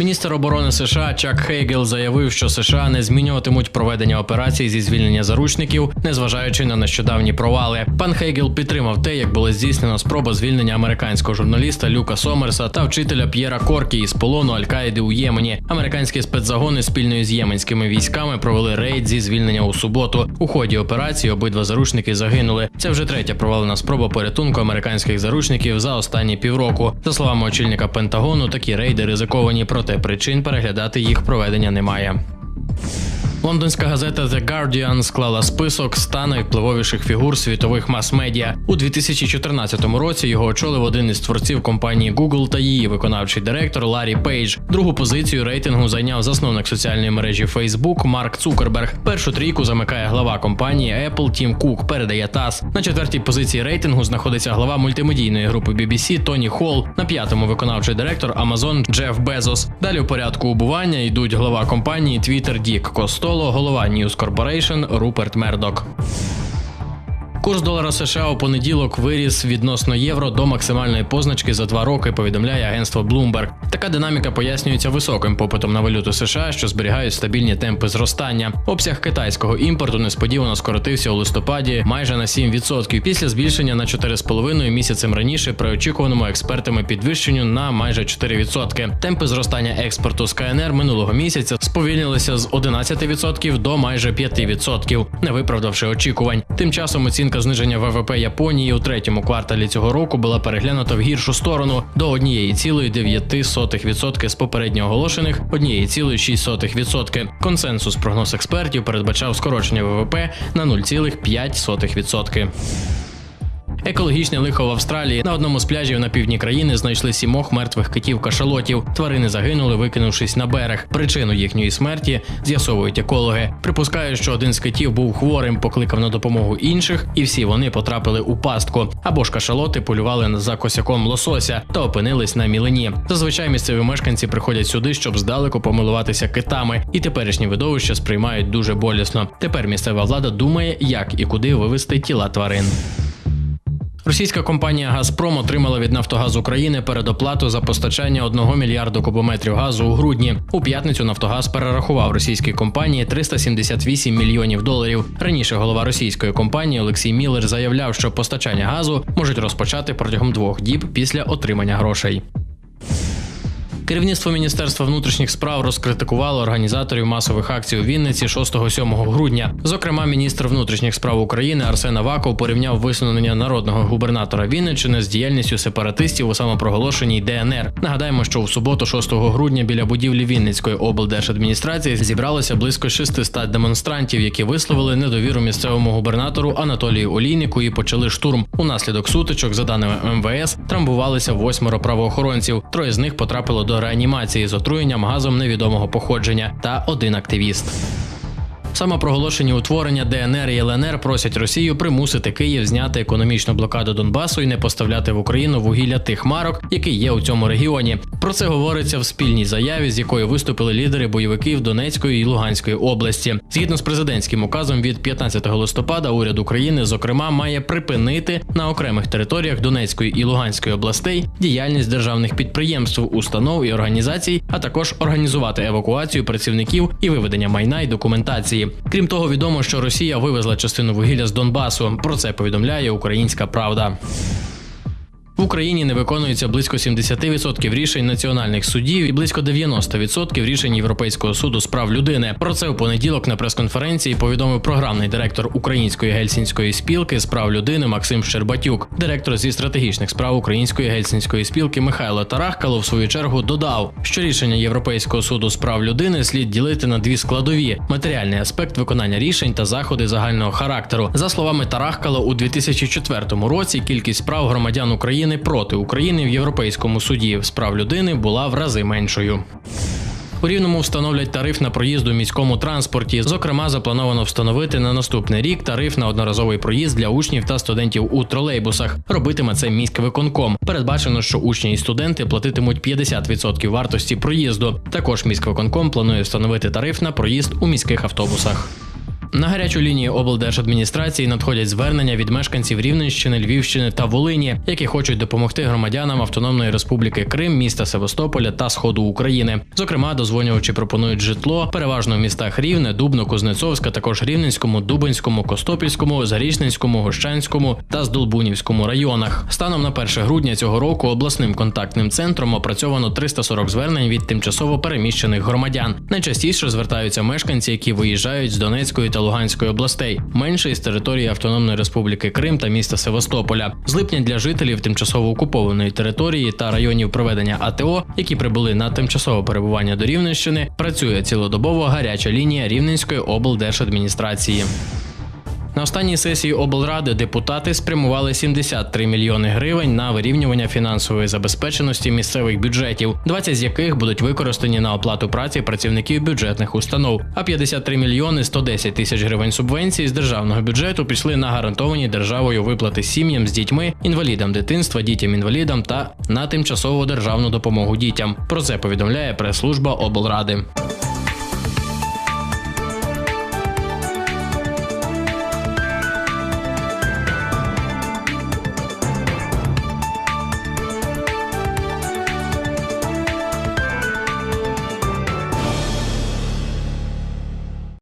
Міністр оборони США Чак Хейгел заявив, що США не змінюватимуть проведення операцій зі звільнення заручників, незважаючи на нещодавні провали. Пан Хейгел підтримав те, як було здійснено спроба звільнення американського журналіста Люка Сомерса та вчителя П'єра Коркі із полону Аль-Каїди у Ємені. Американські спецзагони спільно з єменськими військами провели рейд зі звільнення у суботу. У ході операції обидва заручники загинули. Це вже третя провалена спроба порятунку американських заручників за останні півроку. За словами очільника Пентагону, такі рейди ризиковані, проте причин переглядати їх проведення немає. Лондонська газета The Guardian склала список ста найвпливовіших фігур світових мас-медіа. У 2014 році його очолив один із творців компанії Google та її виконавчий директор Ларі Пейдж. Другу позицію рейтингу зайняв засновник соціальної мережі Facebook Марк Цукерберг. Першу трійку замикає глава компанії Apple Тім Кук. Передає ТАСС. На четвертій позиції рейтингу знаходиться глава мультимедійної групи BBC Тоні Холл. На п'ятому виконавчий директор Amazon Джеф Безос. Далі у порядку убування йдуть глава компанії Twitter Дік Костоло, голова News Corporation Руперт Мердок. Курс долара США у понеділок виріс відносно євро до максимальної позначки за два роки. Повідомляє агентство Bloomberg. Така динаміка пояснюється високим попитом на валюту США, що зберігають стабільні темпи зростання. Обсяг китайського імпорту несподівано скоротився у листопаді майже на 7% після збільшення на 4,5 місяцем раніше при очікуваному експертами підвищенню на майже 4%. Темпи зростання експорту з КНР минулого місяця сповільнилися з 11% до майже 5%, не виправдавши очікувань. Тим часом оцінка зниження ВВП Японії у третьому кварталі цього року була переглянута в гіршу сторону до 1,9% з попередньо оголошених 1,6%. Консенсус прогноз експертів передбачав скорочення ВВП на 0,5%. Екологічне лихо в Австралії на одному з пляжів на півдні країни знайшли сімох мертвих китів кашалотів. Тварини загинули, викинувшись на берег. Причину їхньої смерті з'ясовують екологи. Припускають, що один з китів був хворим, покликав на допомогу інших, і всі вони потрапили у пастку. Або ж кашалоти полювали за косяком лосося та опинились на мілині. Зазвичай місцеві мешканці приходять сюди, щоб здалеку помилуватися китами, і теперішні видовища сприймають дуже болісно. Тепер місцева влада думає, як і куди вивезти тіла тварин. Російська компанія Газпром отримала від Нафтогаз України передоплату за постачання 1 мільярду кубометрів газу у грудні. У п'ятницю Нафтогаз перерахував російській компанії 378 мільйонів доларів. Раніше голова російської компанії Олексій Міллер заявляв, що постачання газу можуть розпочати протягом двох діб після отримання грошей. Керівництво Міністерства внутрішніх справ розкритикувало організаторів масових акцій у Вінниці 6-7 грудня. Зокрема, міністр внутрішніх справ України Арсен Аваков порівняв висунення народного губернатора Вінниччини з діяльністю сепаратистів у самопроголошеній ДНР. Нагадаємо, що в суботу, 6 грудня, біля будівлі Вінницької облдержадміністрації зібралося близько 600 демонстрантів, які висловили недовіру місцевому губернатору Анатолію Олійнику і почали штурм. Унаслідок сутичок, за даними МВС, трамбувалися восьмеро правоохоронців. Троє з них потрапило до реанімації з отруєнням газом невідомого походження та один активіст. Самопроголошені утворення ДНР і ЛНР просять Росію примусити Київ зняти економічну блокаду Донбасу і не поставляти в Україну вугілля тих марок, які є у цьому регіоні. Про це говориться в спільній заяві, з якою виступили лідери бойовиків Донецької і Луганської області. Згідно з президентським указом від 15 листопада, уряд України, зокрема, має припинити на окремих територіях Донецької і Луганської областей діяльність державних підприємств, установ і організацій, а також організувати евакуацію працівників і виведення майна і документації. Крім того, відомо, що Росія вивезла частину вугілля з Донбасу. Про це повідомляє Українська Правда. В Україні не виконується близько 70% рішень національних судів і близько 90% рішень Європейського суду з прав людини. Про це у понеділок на прес-конференції повідомив програмний директор Української гельсінської спілки з прав людини Максим Щербатюк. Директор зі стратегічних справ Української гельсінської спілки Михайло Тарахкало в свою чергу додав, що рішення Європейського суду з прав людини слід ділити на дві складові: матеріальний аспект виконання рішень та заходи загального характеру. За словами Тарахкало, у 2004 році кількість справ громадян України проти України в Європейському суді з прав людини була в рази меншою. У рівному встановлять тариф на проїзд у міському транспорті. Зокрема, заплановано встановити на наступний рік тариф на одноразовий проїзд для учнів та студентів у тролейбусах. Робитиме це міськвиконком. Передбачено, що учні і студенти платитимуть 50% вартості проїзду. Також міськвиконком планує встановити тариф на проїзд у міських автобусах. На гарячу лінію облдержадміністрації надходять звернення від мешканців Рівненщини, Львівщини та Волині, які хочуть допомогти громадянам Автономної Республіки Крим, міста Севастополя та Сходу України. Зокрема, дозвонювачі пропонують житло переважно в містах Рівне, Дубно, Кузнецовська, також Рівненському, Дубинському, Костопільському, Зарічненському, Гощанському та Здолбунівському районах. Станом на 1 грудня цього року обласним контактним центром опрацьовано 340 звернень від тимчасово переміщених громадян. Найчастіше звертаються мешканці, які виїжджають з Донецької та Луганської областей, менше із території Автономної Республіки Крим та міста Севастополя. З липня для жителів тимчасово окупованої території та районів проведення АТО, які прибули на тимчасове перебування до Рівненщини, працює цілодобово гаряча лінія Рівненської облдержадміністрації. На останній сесії облради депутати спрямували 73 мільйони гривень на вирівнювання фінансової забезпеченості місцевих бюджетів, 20 з яких будуть використані на оплату праці працівників бюджетних установ. А 53 мільйони 110 тисяч гривень субвенцій з державного бюджету пішли на гарантовані державою виплати сім'ям з дітьми, інвалідам дитинства, дітям-інвалідам та на тимчасову державну допомогу дітям. Про це повідомляє прес-служба облради.